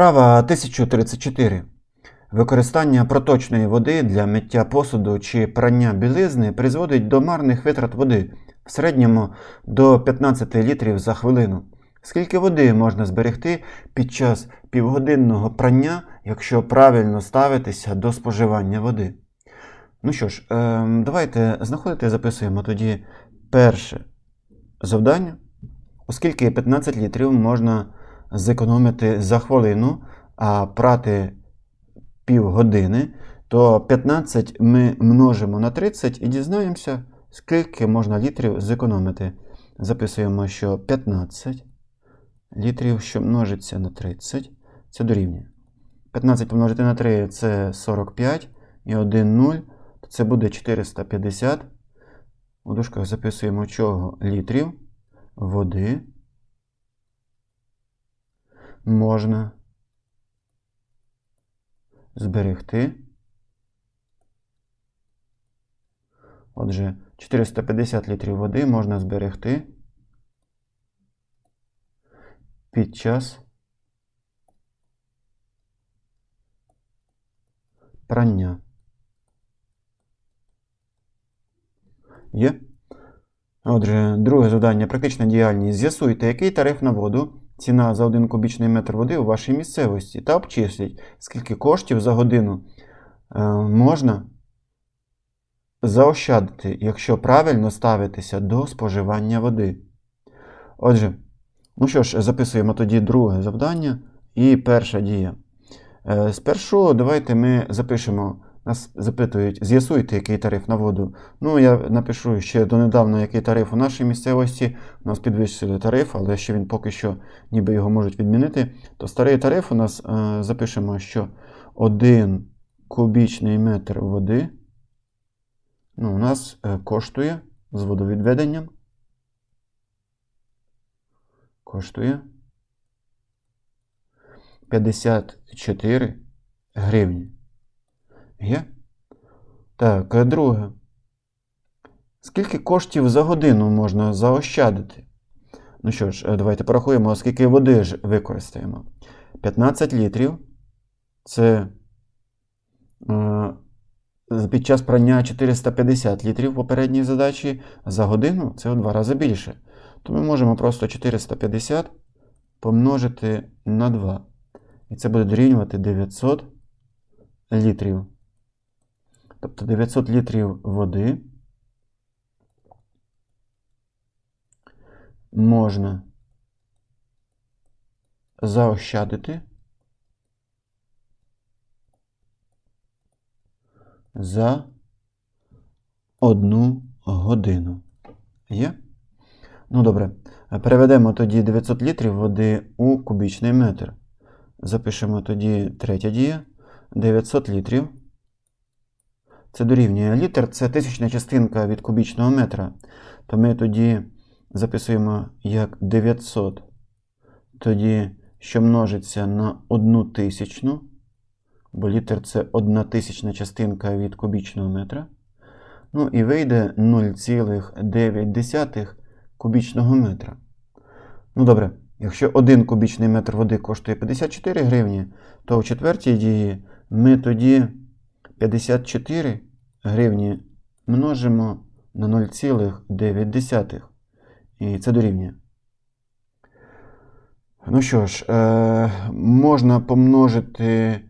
Вправа 1034. Використання проточної води для миття посуду чи прання білизни призводить до марних витрат води в середньому до 15 літрів за хвилину. Скільки води можна зберегти під час півгодинного прання, якщо правильно ставитися до споживання води? Ну що ж, ем, давайте знаходити і записуємо тоді перше завдання. Оскільки 15 літрів можна зекономити за хвилину, а прати півгодини, то 15 ми множимо на 30 і дізнаємося, скільки можна літрів зекономити. Записуємо, що 15 літрів, що множиться на 30, це дорівнює. 15 помножити на 3 це 45 і 1 0, то це буде 450. У дужках записуємо чого літрів води можна зберегти. Отже, 450 літрів води можна зберегти під час прання. Є? Отже, друге завдання. Практична діяльність. З'ясуйте, який тариф на воду, ціна за 1 кубічний метр води у вашій місцевості, та обчисліть, скільки коштів за годину е, можна заощадити, якщо правильно ставитися до споживання води. Отже, ну що ж, записуємо тоді друге завдання і перша дія. Е, Спершу давайте ми запишемо. Нас запитують, з'ясуйте, який тариф на воду. Ну, я напишу ще донедавна, який тариф у нашій місцевості. У нас підвищили тариф, але ще він поки що ніби його можуть відмінити. То старий тариф у нас е, запишемо, що 1 кубічний метр води ну, у нас е, коштує з водовідведенням. Коштує 54 гривні. Є? Так, друге. Скільки коштів за годину можна заощадити? Ну що ж, е, давайте порахуємо, скільки води ж використаємо. 15 літрів. Це е, під час прання 450 літрів попередньої задачі. За годину це в два рази більше. То ми можемо просто 450 помножити на 2. І це буде дорівнювати 900 літрів. Тобто 900 літрів води можна заощадити за одну годину. Є? Ну добре. Переведемо тоді 900 літрів води у кубічний метр. Запишемо тоді третя дія. 900 літрів. Це дорівнює літр, це тисячна частинка від кубічного метра. То ми тоді записуємо як 900, тоді, що множиться на 1 тисячну, бо літр це 1 тисячна частинка від кубічного метра. Ну і вийде 0,9 кубічного метра. Ну добре, якщо 1 кубічний метр води коштує 54 гривні, то в четвертій дії ми тоді 54 гривні множимо на 0,9. І це дорівнює. Ну що ж, е, можна помножити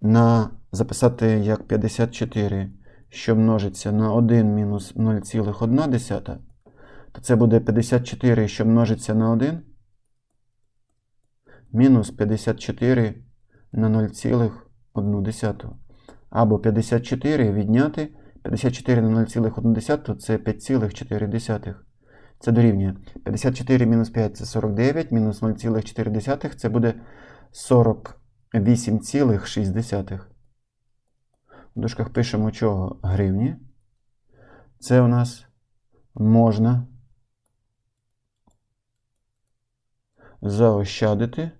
на записати як 54, що множиться на 1 мінус 0,1, то це буде 54, що множиться на 1, мінус 54 на 0,1. Або 54 відняти 54 на 0,1 це 5,4. Це дорівнює 54 мінус 5 це 49, мінус 0,4 це буде 48,6. В дужках пишемо чого гривні. Це у нас можна заощадити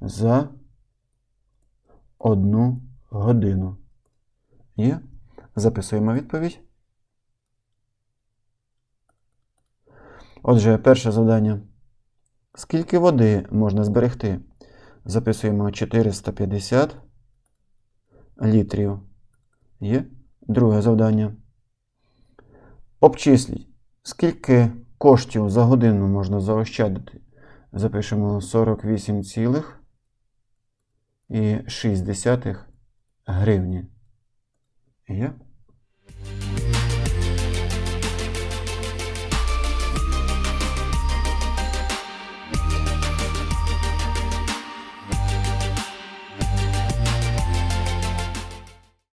за одну годину. Є? Записуємо відповідь. Отже, перше завдання. Скільки води можна зберегти? Записуємо 450 літрів. Є друге завдання. Обчисліть, скільки коштів за годину можна заощадити. Запишемо 48,6 гривні. Є?